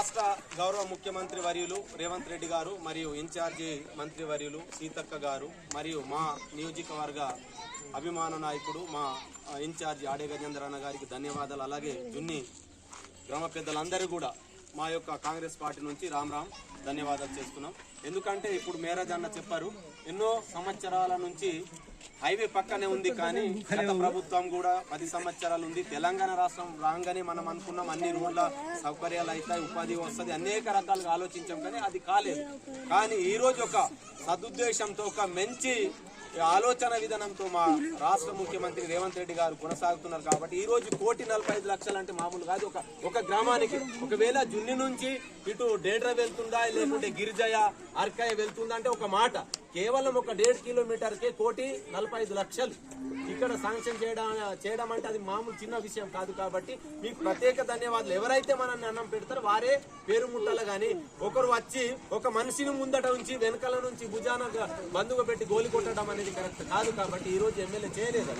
రాష్ట్ర గౌరవ ముఖ్యమంత్రి వర్యులు రేవంత్ రెడ్డి గారు మరియు ఇన్ఛార్జి మంత్రి వర్యులు సీతక్క గారు మరియు మా నియోజకవర్గ అభిమాన నాయకుడు మా ఇన్ఛార్జి ఆడే గజేంద్ర అన్న గారికి ధన్యవాదాలు. అలాగే జున్ని గ్రామ పెద్దలందరూ కూడా మా యొక్క కాంగ్రెస్ పార్టీ నుంచి రామ్ రామ్ ధన్యవాదాలు చేస్తున్నాం ఎందుకంటే ఇప్పుడు మేరాజ్ అన్న చెప్పారు ఎన్నో సంవత్సరాల నుంచి హైవే పక్కనే ఉంది కానీ గత ప్రభుత్వం కూడా పది సంవత్సరాలు ఉంది. తెలంగాణ రాష్ట్రం రాగానే మనం అనుకున్నాం అన్ని రోడ్ల సౌకర్యాలు అవుతాయి ఉపాధి వస్తుంది అనేక రకాలుగా ఆలోచించాం కానీ అది కాలేదు. కానీ ఈరోజు ఒక సదుద్దేశంతో ఒక మంచి ఆలోచన విధానంతో మా రాష్ట్ర ముఖ్యమంత్రి రేవంత్ రెడ్డి గారు కొనసాగుతున్నారు కాబట్టి ఈ రోజు కోటి నలభై ఐదు లక్షలు అంటే మామూలు కాదు. ఒక ఒక గ్రామానికి ఒకవేళ జున్ని నుంచి ఇటు డేడ్ర వెళ్తుందా లేకుంటే గిరిజయ అర్కయ వెళ్తుందా అంటే ఒక మాట. కేవలం ఒక డేఢ్ కిలోమీటర్కే కోటి నలభై ఐదు లక్షలు ఇక్కడ శాంక్షన్ చేయడం చేయడం అంటే అది మామూలు చిన్న విషయం కాదు కాబట్టి మీకు ప్రత్యేక ధన్యవాదాలు. ఎవరైతే మనల్ని అన్నం పెడతారో వారే పేరు ముట్టాలి కానీ ఒకరు వచ్చి ఒక మనిషిని ముందట ఉంచి వెనకాల నుంచి భుజాన బంధువు పెట్టి గోలి కొట్టడం అనేది కరెక్ట్ కాదు కాబట్టి ఈ రోజు ఎమ్మెల్యే చేయలేదు.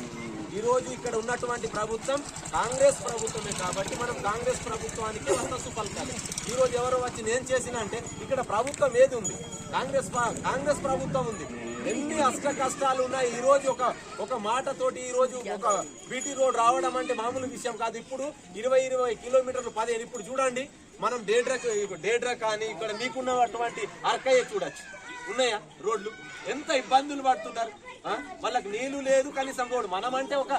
ఈ రోజు ఇక్కడ ఉన్నటువంటి ప్రభుత్వం కాంగ్రెస్ ప్రభుత్వమే కాబట్టి మనం కాంగ్రెస్ ప్రభుత్వానికి వస్తస్సు పలకాలి. ఈ రోజు ఎవరో వచ్చి నేను చేసిన అంటే ఇక్కడ ప్రభుత్వం ఏది ఉంది? కాంగ్రెస్ కాంగ్రెస్ ప్రభుత్వం ఉంది. ఎన్ని అష్ట కష్టాలు ఉన్నాయి? ఈ రోజు ఒక ఒక మాటతోటి ఈ రోజు ఒక బీటీ రోడ్ రావడం అంటే మామూలు విషయం కాదు. ఇప్పుడు ఇరవై ఇరవై కిలోమీటర్లు పదిహేను. ఇప్పుడు చూడండి మనం డేడ్రా డేడ్రా కానీ ఇక్కడ మీకున్న అటువంటి అర్కయ్య చూడొచ్చు. ఉన్నాయా రోడ్లు? ఎంత ఇబ్బందులు పడుతున్నారు వాళ్ళకి నీళ్ళు లేదు కనీసం కూడా మనం అంటే ఒక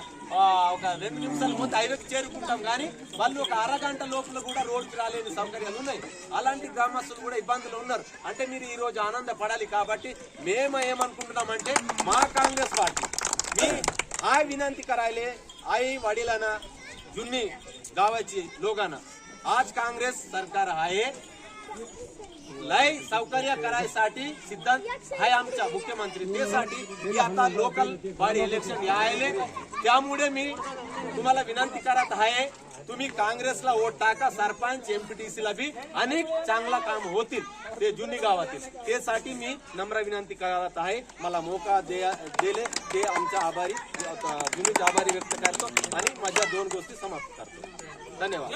ఒక రెండు నిమిషాలు ముందు హైవేకి చేరుకుంటాం కానీ వాళ్ళు ఒక అరగంట లోపల కూడా రోడ్కి రాలేని సౌకర్యాలు ఉన్నాయి. అలాంటి గ్రామస్తులు కూడా ఇబ్బందులు ఉన్నారు. అంటే మీరు ఈ రోజు ఆనందపడాలి కాబట్టి మేము ఏమనుకుంటున్నామంటే మా కాంగ్రెస్ పార్టీ మీ ఆ వినంతికరాయలే ఐ వడిలన జున్ని గావచ్చి లోగాన. आज कांग्रेस सरकार आहे. लय सौकर्य करायसाठी सिद्धांत आहे आमच्या मुख्यमंत्री. त्यासाठी मी आता लोकल बॉडी इलेक्शन यायले त्यामुळे मी तुम्हाला विनंती करत आहे तुम्ही काँग्रेसला वोट टाका सरपंच एमपीटीसी ला बी अनेक चांगला काम होतील ते जुनी गावातील. त्यासाठी मी नम्र विनंती करत आहे. मला मोका दे दिले ते आमच्या आभारी जुनीच आभारी व्यक्त करतो आणि माझ्या दोन गोष्टी समाप्त करतो. धन्यवाद.